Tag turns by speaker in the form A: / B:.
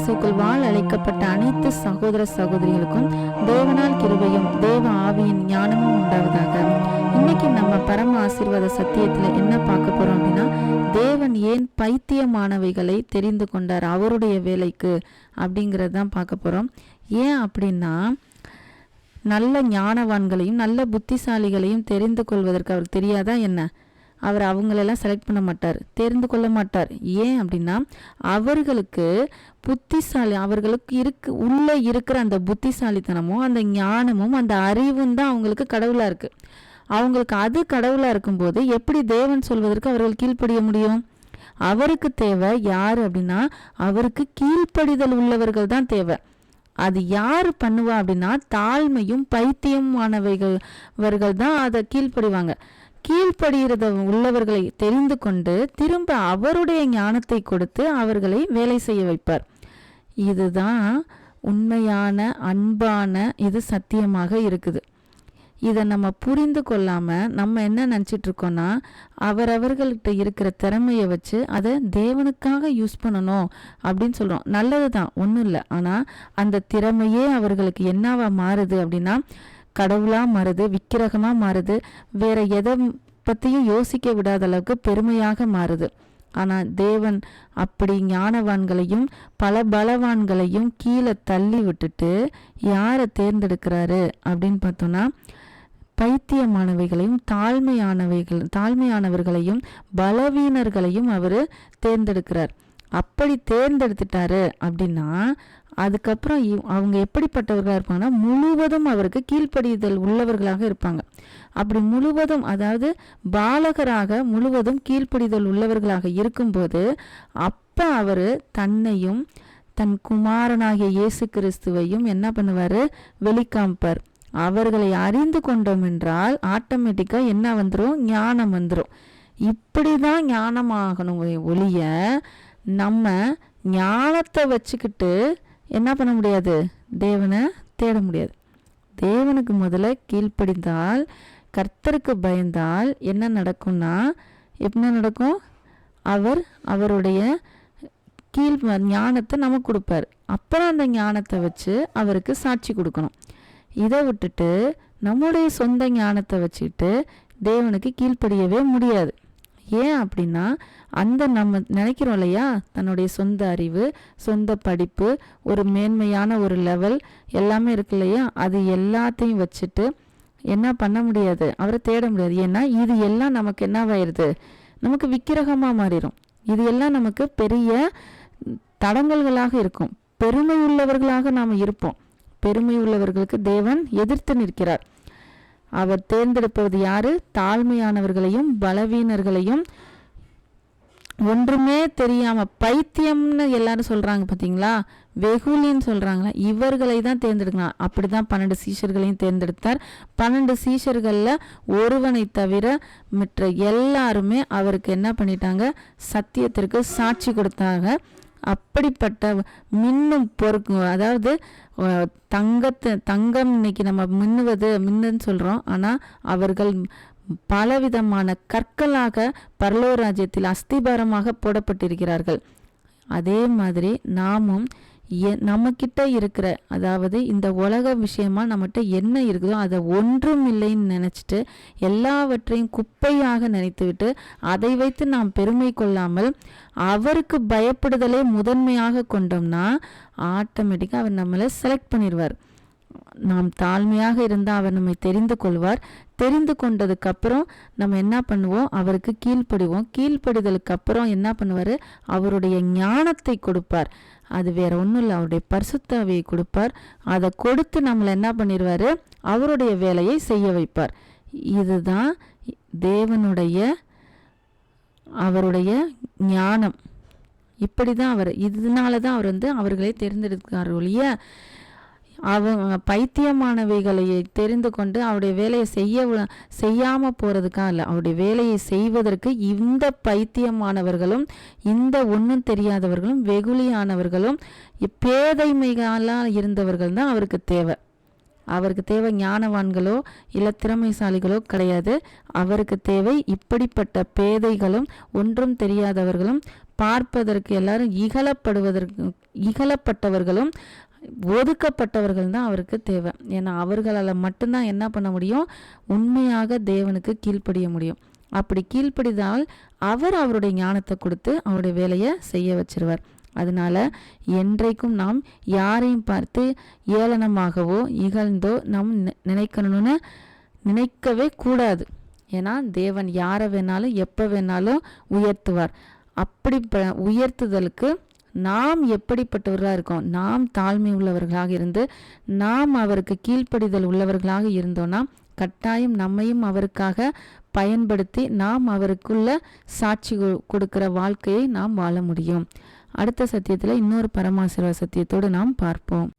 A: இயேசுக்குள் வாழ் அழைக்கப்பட்ட அனைத்து சகோதர சகோதரிகளுக்கும் தேவனால் கிருபையும் தேவ ஆவியின் ஞானமும் உண்டாவதாக. இன்னைக்கு நம்ம பரம ஆசீர்வாத சத்தியத்துல என்ன பார்க்க போறோம் அப்படின்னா தேவன் ஏன் பைத்தியமானவைகளை தெரிந்து கொண்டார் அவருடைய வேலைக்கு அப்படிங்கிறது தான் பார்க்க போறோம். ஏன் அப்படின்னா நல்ல ஞானவான்களையும் நல்ல புத்திசாலிகளையும் தெரிந்து கொள்வதற்கு அவருக்கு தெரியாதா என்ன? அவர் அவங்களெல்லாம் செலக்ட் பண்ண மாட்டார் தெரிந்து கொள்ள மாட்டார். ஏன் அப்படின்னா அவர்களுக்கு புத்திசாலி அவர்களுக்கு இருக்கு உள்ளே இருக்கிற அந்த புத்திசாலித்தனமும் அந்த ஞானமும் அந்த அறிவும் தான் அவங்களுக்கு கடவுளாக இருக்குது அவங்களுக்கு அது கடவுளாக இருக்கும்போது எப்படி தேவன் சொல்வதற்கு அவர்கள் கீழ்ப்படிய முடியும்? அவருக்கு தேவை யார் அப்படின்னா அவருக்கு கீழ்ப்படிதல் உள்ளவர்கள் தான் தேவை. அது யார் பண்ணுவா அப்படின்னா தாழ்மையும் பைத்தியமானவைகள் அவர்கள் தான் அதை கீழ்ப்படிவாங்க. கீழ்ப்படுகிறத உள்ளவர்களை தெரிந்து கொண்டு திரும்ப அவருடைய ஞானத்தை கொடுத்து அவர்களை வேலை செய்ய வைப்பார். இதுதான் உண்மையான அன்பான இது சத்தியமாக இருக்குது. இதை நம்ம புரிந்து கொள்ளாமல் நம்ம என்ன நினச்சிட்டு இருக்கோன்னா அவரவர்கள்கிட்ட இருக்கிற திறமையை வச்சு அதை தேவனுக்காக யூஸ் பண்ணணும் அப்படின்னு சொல்கிறோம் நல்லது தான் ஒன்றும் இல்லை. ஆனால் அந்த திறமையே அவர்களுக்கு என்னவா மாறுது அப்படின்னா கடவுளாக மாறுது விக்கிரகமாக மாறுது வேற எதை பற்றியும் யோசிக்க விடாத அளவுக்கு பெருமையாக மாறுது. ஆனால் தேவன் அப்படி ஞானவான்களையும் பல பலவான்களையும் கீழே தள்ளி விட்டுட்டு யாரை தேர்ந்தெடுக்கிறாரு அப்படின்னு பார்த்தோன்னா பைத்தியமானவைகளையும் தாழ்மையானவைகள் தாழ்மையானவர்களையும் பலவீனர்களையும் அவர் தேர்ந்தெடுக்கிறார். அப்படி தேர்ந்தெடுத்துட்டாரு அப்படின்னா அதுக்கப்புறம் இவ்- அவங்க எப்படிப்பட்டவர்களாக இருப்பாங்கன்னா முழுவதும் அவருக்கு கீழ்ப்படிதல் உள்ளவர்களாக இருப்பாங்க. அப்படி முழுவதும் அதாவது பாலகராக முழுவதும் கீழ்ப்படிதல் உள்ளவர்களாக இருக்கும்போது அப்போ அவர் தன்னையும் தன் குமாரனாகிய இயேசு கிறிஸ்துவையும் என்ன பண்ணுவார்? வெளிக்காம்பர் அவர்களை அறிந்து கொண்டோம் என்றால் ஆட்டோமேட்டிக்காக என்ன வந்துடும் ஞானம் வந்துடும் இப்படி தான் ஞானமாகணும் ஒழிய நம்ம ஞானத்தை வச்சுக்கிட்டு என்ன பண்ண முடியாது? தேவனை தேட முடியாது. தேவனுக்கு முதல்ல கீழ்ப்படிந்தால் கர்த்தருக்கு பயந்தால் என்ன நடக்கும்னா என்ன நடக்கும்? அவர் அவருடைய கீழ் ஞானத்தை நமக்கு கொடுப்பார். அப்புறம் அந்த ஞானத்தை வச்சு அவருக்கு சாட்சி கொடுக்கணும். இதை விட்டுட்டு நம்முடைய சொந்த ஞானத்தை வச்சுக்கிட்டு தேவனுக்கு கீழ்ப்படியவே முடியாது. ஏன் அப்படின்னா அந்த நம்ம நினைக்கிறோம் இல்லையா? தன்னுடைய சொந்த அறிவு சொந்த படிப்பு ஒரு மேன்மையான ஒரு லெவல் எல்லாமே இருக்கு இல்லையா? அது எல்லாத்தையும் வச்சுட்டு என்ன பண்ண முடியாது? அவரை தேட முடியாது. ஏன்னா இது எல்லாம் நமக்கு என்னவாயிருது நமக்கு விக்கிரகமாக மாறிடும் இது எல்லாம் நமக்கு பெரிய தடங்கல்களாக இருக்கும். பெருமை உள்ளவர்களாக நாம் இருப்போம். பெருமை உள்ளவர்களுக்கு தேவன் எதிர்த்து நிற்கிறார். அவர் தேர்ந்தெடுப்பது யாரு? தாழ்மையானவர்களையும் பலவீனர்களையும். ஒன்றுமே தெரியாம பைத்தியம்னு எல்லாரும் சொல்றாங்க பாத்தீங்களா? வெகுலின்னு சொல்றாங்களா இவர்களை தான் தேர்ந்தெடுக்கலாம். அப்படிதான் பன்னெண்டு சீஷர்களையும் தேர்ந்தெடுத்தார். பன்னெண்டு சீஷர்களில் ஒருவனை தவிர மற்ற எல்லாருமே அவருக்கு என்ன பண்ணிட்டாங்க? சத்தியத்திற்கு சாட்சி கொடுத்தாங்க. அப்படிப்பட்ட மின்னும் பொறுக்கு அதாவது தங்கத்து தங்கத்தை தங்கம் இன்னைக்கு நம்ம மின்னுவது மின்னுன்னு சொல்கிறோம் ஆனால் அவர்கள் பலவிதமான கற்களாக பரலோ ராஜ்யத்தில் அஸ்திபாரமாக போடப்பட்டிருக்கிறார்கள். அதே மாதிரி நாமும் நம்மக்கிட்ட இருக்கிற அதாவது இந்த உலக விஷயமா நம்மகிட்ட என்ன இருக்குதோ அதை ஒன்றும் இல்லைன்னு நினச்சிட்டு எல்லாவற்றையும் குப்பையாக நினைத்துவிட்டு அதை வைத்து நாம் பெருமை கொள்ளாமல் அவருக்கு பயப்படுதலே முதன்மையாக கொண்டோம்னா ஆட்டோமேட்டிக்காக அவர் நம்மளை செலக்ட் பண்ணிடுவார். நாம் தாழ்மையாக இருந்தால் அவர் நம்மை தெரிந்து கொள்வார். தெரிந்து கொண்டதுக்கு அப்புறம் நம்ம என்ன பண்ணுவோம்? அவருக்கு கீழ்ப்படிவோம். கீழ்ப்படிதலுக்கு அப்புறம் என்ன பண்ணுவார்? அவருடைய ஞானத்தை கொடுப்பார். அது வேற ஒன்றும் இல்லை. அவருடைய பரிசுத்தாவியை கொடுப்பார். அதை கொடுத்து நம்மளை என்ன பண்ணிடுவார் அவருடைய வேலையை செய்ய வைப்பார். இதுதான் தேவனுடைய அவருடைய ஞானம். இப்படி தான் அவர் இதனால தான் அவர் வந்து அவர்களை தேர்ந்தெடுக்கிறார் ஒழிய அவங்க பைத்தியமானவைகளை தெரிந்து கொண்டு அவருடைய வேலையை செய்ய செய்யாமல் போகிறதுக்காக இல்லை. அவருடைய வேலையை செய்வதற்கு இந்த பைத்தியமானவர்களும் இந்த ஒன்றும் தெரியாதவர்களும் வெகுளியானவர்களும் பேதைமைகளாக இருந்தவர்கள் தான் அவருக்கு தேவை. அவருக்கு தேவை ஞானவான்களோ இல்லை திறமைசாலிகளோ கிடையாது. அவருக்கு தேவை இப்படிப்பட்ட பேதைகளும் ஒன்றும் தெரியாதவர்களும் பார்ப்பதற்கு எல்லாரும் இகழப்படுவதற்கு இகழப்பட்டவர்களும் ஒதுக்கப்பட்டவர்கள் தான் அவருக்கு தேவை. ஏன்னா அவர்களால் மட்டும்தான் என்ன பண்ண முடியும்? உண்மையாக தேவனுக்கு கீழ்ப்படிய முடியும். அப்படி கீழ்ப்படிதால் அவர் அவருடைய ஞானத்தை கொடுத்து அவருடைய வேலையை செய்ய வச்சிருவார். அதனால என்றைக்கும் நாம் யாரையும் பார்த்து ஏளனமாகவோ இகழ்ந்தோ நாம் நி- நினைக்கணும்னு நினைக்கவே கூடாது. ஏன்னா தேவன் யாரை வேணாலும் எப்போ வேணாலும் உயர்த்துவார். அப்படி ப- உயர்த்துதலுக்கு நாம் எப்படிப்பட்டவர்களாக இருக்கோம்? நாம் தாழ்மை உள்ளவர்களாக இருந்து நாம் அவருக்கு கீழ்ப்படிதல் உள்ளவர்களாக இருந்தோன்னா கட்டாயம் நம்மையும் அவருக்காக பயன்படுத்தி நாம் அவருக்குள்ள சாட்சி கொ- கொடுக்கிற வாழ்க்கையை நாம் வாழ முடியும். அடுத்த சத்தியத்தில் இன்னொரு பரமாசிர்வாத சத்தியத்தோடு நாம் பார்ப்போம்.